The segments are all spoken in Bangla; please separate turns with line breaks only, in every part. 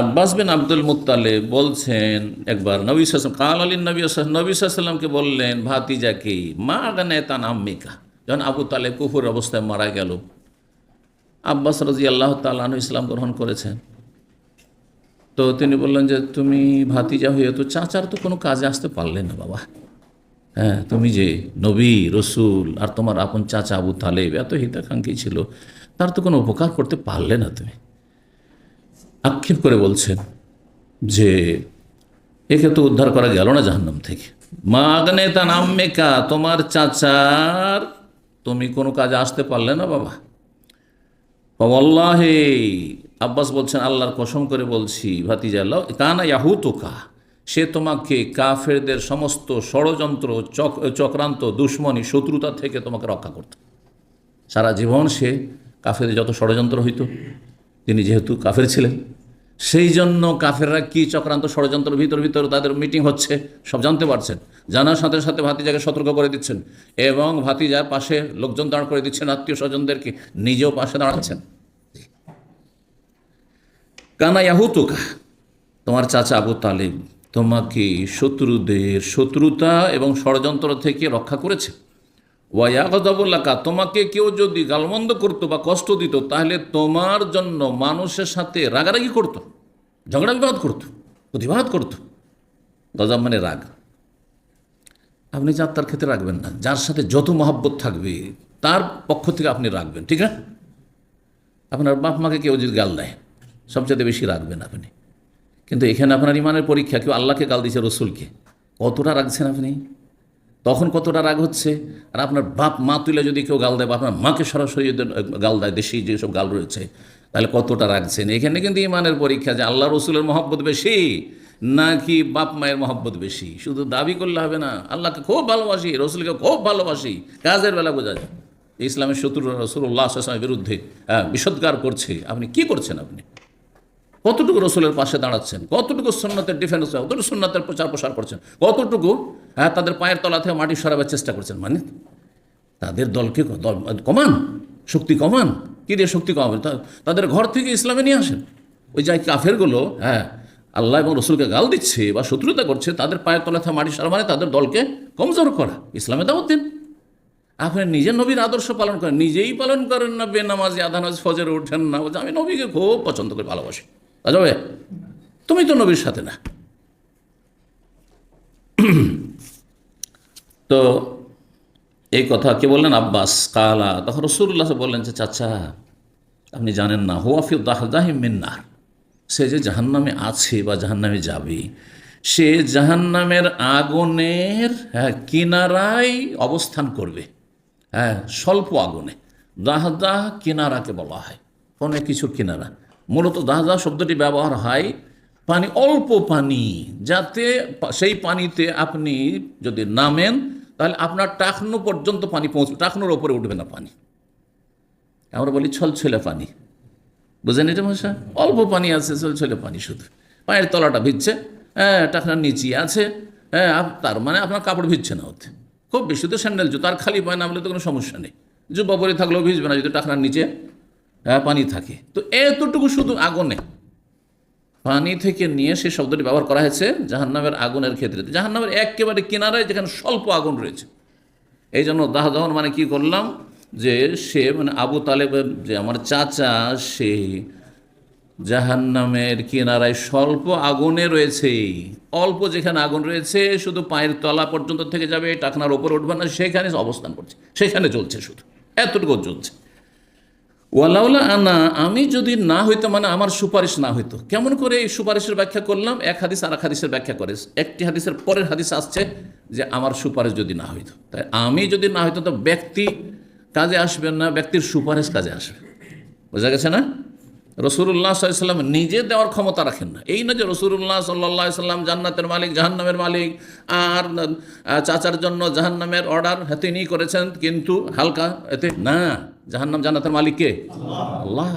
আব্বাস বিন আব্দুল মুত্তালে বলছেন একবার, নবী কাল আলী নবী নবী সাল্লামকে বললেন ভাতিজাকে মা আগানে তান আম্মিকা। যখন আবু তালে কুফুর অবস্থায় মারা গেল, আব্বাস রাজি আল্লাহ তালু ইসলাম গ্রহণ করেছেন। তো তিনি বললেন যে, তুমি ভাতিজা হয়ে তো চাচার তো কোনো কাজে আসতে পারলে না বাবা। হ্যাঁ তুমি যে নবী, রসুল আর তোমার আপন চাচা আবু তালেব এত হিতাকাঙ্ক্ষী ছিল, তার তো কোনো উপকার করতে পারলে না তুমি। আক্ষেপ করে বলছেন যে, একে তো উদ্ধার করা গেল না জাহান্নাম থেকে। মাগনে তা নামেকা তোমার চাচার, তুমি কোনো কাজে আসতে পারলে না বাবা। আল্লাহে আব্বাস বলছেন, আল্লাহর কসম করে বলছি ভাতিজাল্লাহ কানা তোকা সে তোমাকে কাফেরদের সমস্ত ষড়যন্ত্র, চক, চক্রান্ত, দুশ্মনী, শত্রুতা থেকে তোমাকে রক্ষা করত। সারা জীবন সে কাফেরদের যত ষড়যন্ত্র হইতো তিনি যেহেতু কাফের ছিলেন, সেই জন্য কাফেররা কি চক্রান্ত ষড়যন্ত্রের ভিতর ভিতর তাদের মিটিং হচ্ছে, সব জানতে পারছেন। জানার সাথে সাথে ভাতিজাকে সতর্ক করে দিচ্ছেন এবং ভাতিজার পাশে লোকজন দাঁড় করে দিচ্ছেন, আত্মীয় স্বজনদেরকে নিজেও পাশে দাঁড়াচ্ছেন। কানা ইয়াহুতুকা, তোমার চাচা আবু তালেব তোমাকে শত্রুদের শত্রুতা এবং ষড়যন্ত্র থেকে রক্ষা করেছে। ওয়াইয়াগদাবুল্লাকা তোমাকে কেউ যদি গালমন্দ করতো বা কষ্ট দিত, তাহলে তোমার জন্য মানুষের সাথে রাগারাগি করত, ঝগড়া বিবাদ করত, প্রতিবাদ করত। গজব মানে রাগ। আপনি যার তার ক্ষেত্রে রাখবেন না, যার সাথে যত মহাব্বত থাকবে, তার পক্ষ থেকে আপনি রাখবেন, ঠিক আছে আপনার বাপ মাকে কেউ যদি গাল দেয় সবচেয়ে বেশি রাখবেন আপনি। কিন্তু এখানে আপনার ইমানের পরীক্ষা, কেউ আল্লাহকে গাল দিয়েছে, রসুলকে। কতটা রাখছেন আপনি? তখন কতটা রাগ হচ্ছে? আর আপনার বাপ মা তুলে যদি কেউ গাল দেয়, বা আপনার মাকে সরাসরি গাল দেয়, দেশি যেসব গাল রয়েছে, তাহলে কতটা রাখছেন এখানে কিন্তু ইমানের পরীক্ষা যে আল্লাহ রসুলের মহব্বত বেশি, নাকি বাপ মায়ের মহব্বত বেশি? শুধু দাবি করলে হবে না, আল্লাহকে খুব ভালোবাসি, রসুলকে খুব ভালোবাসি, কাজের বেলা বোঝা যায়। ইসলামের শত্রু রসুল্লাহ আসলামের বিরুদ্ধে বিষোদ্গার করছে। আপনি কি করছেন আপনি? কতটুকু রসুলের পাশে দাঁড়াচ্ছেন? কতটুকু সুন্নতের ডিফেন্স কতটুকু সুন্নতের প্রচার প্রসার করছেন? কতটুকু হ্যাঁ তাদের পায়ের তলা থেকে মাটি সরাবার চেষ্টা করছেন? মানে তাদের দলকে দল, কমান, শক্তি কমান। কী দিয়ে শক্তি কমাবেন? তাদের ঘর থেকে ইসলামে নিয়ে আসেন। ওই যাই কাফেরগুলো হ্যাঁ আল্লাহ এবং রসুলকে গাল দিচ্ছে বা শত্রুতা করছে, তাদের পায়ের তলা থেকে মাটি সরা মানে তাদের দলকে কমজোর করা। ইসলামে দাওয়াত দিন। আপনি নিজের নবীর আদর্শ পালন করেন, নিজেই পালন করেন না, বেনামাজি, আধানাজ, ফজরে ওঠেন না। আমি নবীকে খুব পছন্দ করে, ভালোবাসি। যাবে তুমি তো নবীর সাথে না। তো এই কথা কে বললেন? আব্বাস, কালা। তখন রসুল্লাহ বললেন যে, চাচা, আপনি জানেন না হুয়াফি দাহদাহি মিন্নার সে যে জাহান্নামে আছে বা জাহান্নামে যাবে, সে জাহান্নামের আগুনের হ্যাঁ কিনারায় অবস্থান করবে। হ্যাঁ স্বল্প আগুনে। দাহদাহ কিনারাকে বলা হয়। কোনো কিছুর কিনারা। মূলত দাহদাহ শব্দটি ব্যবহার হয়, পানি, অল্প পানি, যাতে সেই পানিতে আপনি যদি নামেন, তাহলে আপনার টাকনো পর্যন্ত পানি পৌঁছবে টাকনোর ওপরে উঠবে না পানি। আমরা বলি ছলছলে পানি। বুঝেন এটা ভাষা? অল্প পানি আছে, ছলছলে পানি শুধু। পায়ের তলাটা ভিজছে হ্যাঁ টাকনার নিচে আছে হ্যাঁ তার মানে আপনার কাপড় ভিজছে না ওতে। খুব বেশি তো স্যান্ডেল জুতো, আর খালি পায়ে নামলে তো কোনো সমস্যা নেই। জুব্বা পরে থাকলেও ভিজবে না, যদি টাকনার নিচে পানি থাকে। তো এতটুকু শুধু আগুনে। পানি থেকে নিয়ে সেই শব্দটি ব্যবহার করা হয়েছে জাহান্নামের আগুনের ক্ষেত্রে। জাহান্নামের একেবারে কিনারায় যেখানে স্বল্প আগুন রয়েছে। এই জন্য দাহ দহন মানে কি করলাম? যে সে মানে আবু তালেবের যে আমার চাচা, সে জাহান্নামের কিনারায় স্বল্প আগুনে রয়েছে। অল্প যেখানে আগুন রয়েছে, শুধু পায়ের তলা পর্যন্ত থেকে যাবে, টাকনার ওপর উঠবে না, সেখানে অবস্থান করছে। সেখানে চলছে শুধু। এতটুকু চলছে ওয়ালাউলা আনা, আমি যদি না হইতো মানে আমার সুপারিশ না হইতো। কেমন করে এই সুপারিশের ব্যাখ্যা করলাম? এক হাদিস আর এক হাদিসের ব্যাখ্যা করে। একটি হাদিসের পরের হাদিস আসছে যে আমার সুপারিশ যদি না হইতো। তাই আমি যদি না হইতো তো ব্যক্তি কাজে আসবেন না, ব্যক্তির সুপারিশ কাজে আসবে। বোঝা গেছে না? রসুল্লাহ সাল্লাম নিজে দেওয়ার ক্ষমতা রাখেন না। এই না যে রসুল্লাহ সাল্লাহ সাল্লাম জান্নাতের মালিক, জাহান্নামের মালিক, আর চাচার জন্য জাহান্নামের অর্ডার তিনি করেছেন, কিন্তু হালকা এতে না। জাহান্নাম জান্নাতের মালিক কে? আল্লাহ।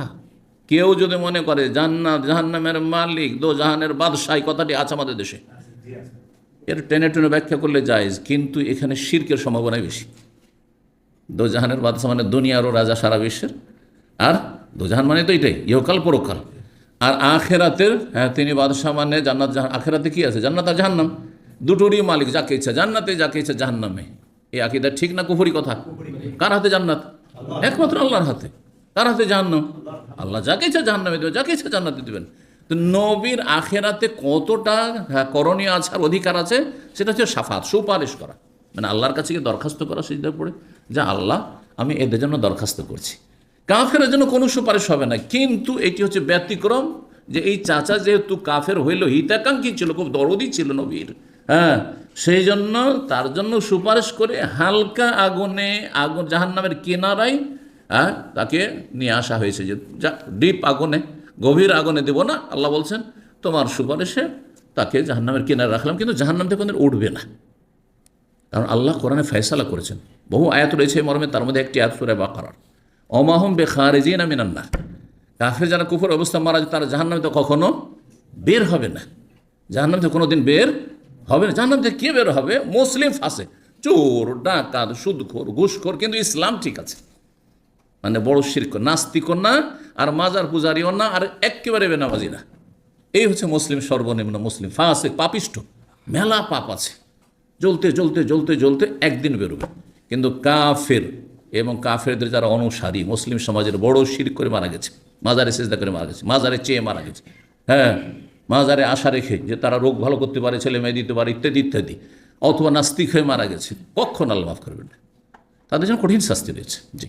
কেউ যদি মনে করে জান্নাত, জাহান্নামের মালিক, দো জাহানের বাদশাহ কথাটি আছে আমাদের দেশে। এর টেনে টেনে ব্যাখ্যা করলে জায়েজ, কিন্তু এখানে শির্কের সম্ভাবনাই বেশি। দো জাহানের বাদশা মানে দুনিয়ারও রাজা সারা বিশ্বের। আর দোজাহান মানে তো এটাই ইহকাল পরকাল। আর আখেরাতের হ্যাঁ তিনি বাদশাহ মানে জান্নাত আখেরাতে কি আছে? জান্নাত আর জাহান্নাম। দুটোরই মালিক যাকে ইচ্ছা জান্নাতে যাকে ইচ্ছা জাহান্নামে। এই আকিদা ঠিক না কুফুরি কথা? কার হাতে জান্নাত? একমাত্র আল্লাহর হাতে। কার হাতে জাহান্নাম? আল্লাহ যাকে ইচ্ছা জাহান্নামে দেবেন যাকে ইচ্ছা জান্নাতে দেবেন। তো নবীর আখেরাতে কতটা হ্যাঁ, করণীয় আছে অধিকার আছে সেটা হচ্ছে সাফাত সুপারিশ করা। মানে আল্লাহর কাছে গিয়ে দরখাস্ত করা সেটা পড়ে যে আল্লাহ আমি এদের জন্য দরখাস্ত করছি। কাফের জন্য কোনো সুপারিশ হবে না। কিন্তু এটি হচ্ছে ব্যতিক্রম যে এই চাচা যেহেতু কাফের হইল, হিতাকাঙ্ক্ষী ছিল, খুব দরদি ছিল নবীর। হ্যাঁ সেই জন্য তার জন্য সুপারিশ করে হালকা আগুনে, আগুন জাহান নামের কিনারায় হ্যাঁ তাকে নিয়ে আসা হয়েছে যে ডিপ আগুনে, গভীর আগুনে দেব না। আল্লাহ বলছেন, তোমার সুপারিশে তাকে জাহান্নামের কিনারে রাখলাম। কিন্তু জাহান্নাম থেকে কোনোদিন উঠবে না। কারণ আল্লাহ কোরআনে ফয়সালা করেছেন। বহু আয়াত রয়েছে মর্মে, তার মধ্যে একটি আয়াত সুরে বাকারার। অমাহম বে খারেজিন আমিনান্না কাফের যারা কুফর অবস্থা মারা যায়, তারা জাহান্নামে তো কখনো বের হবে না। জাহান্নাম থেকে কোনো দিন বের হবে না। জাহান্নাম থেকে কে বের হবে? মুসলিম ফাঁসে। চোর, ডাকাত, সুদখোর, ঘুষখোর, কিন্তু ইসলাম ঠিক আছে। মানে বড় শির্ক নাস্তিকও না, আর মাজার পূজারিও না, আর একেবারে বেনামাজি না। এই হচ্ছে মুসলিম সর্বনিম্ন মুসলিম ফাঁসে পাপিষ্ট মেলা পাপ আছে। জ্বলতে জ্বলতে জ্বলতে জ্বলতে একদিন বেরোবে। কিন্তু কাফের এবং কাফেরদের যারা অনুসারী, মুসলিম সমাজের বড় শির করে মারা গেছে, মাজারে সেজদা করে মারা গেছে, মাজারে চেয়ে মারা গেছে। হ্যাঁ মাজারে আশা রেখে যে তারা রোগ ভালো করতে পারে, ছেলে মেয়ে দিতে পারে, ইত্যাদি ইত্যাদি। অথবা নাস্তিক হয়ে মারা গেছে। কখন আল্লাহ মাফ করবেন? না তাদের জন্য কঠিন শাস্তি রয়েছে। জি।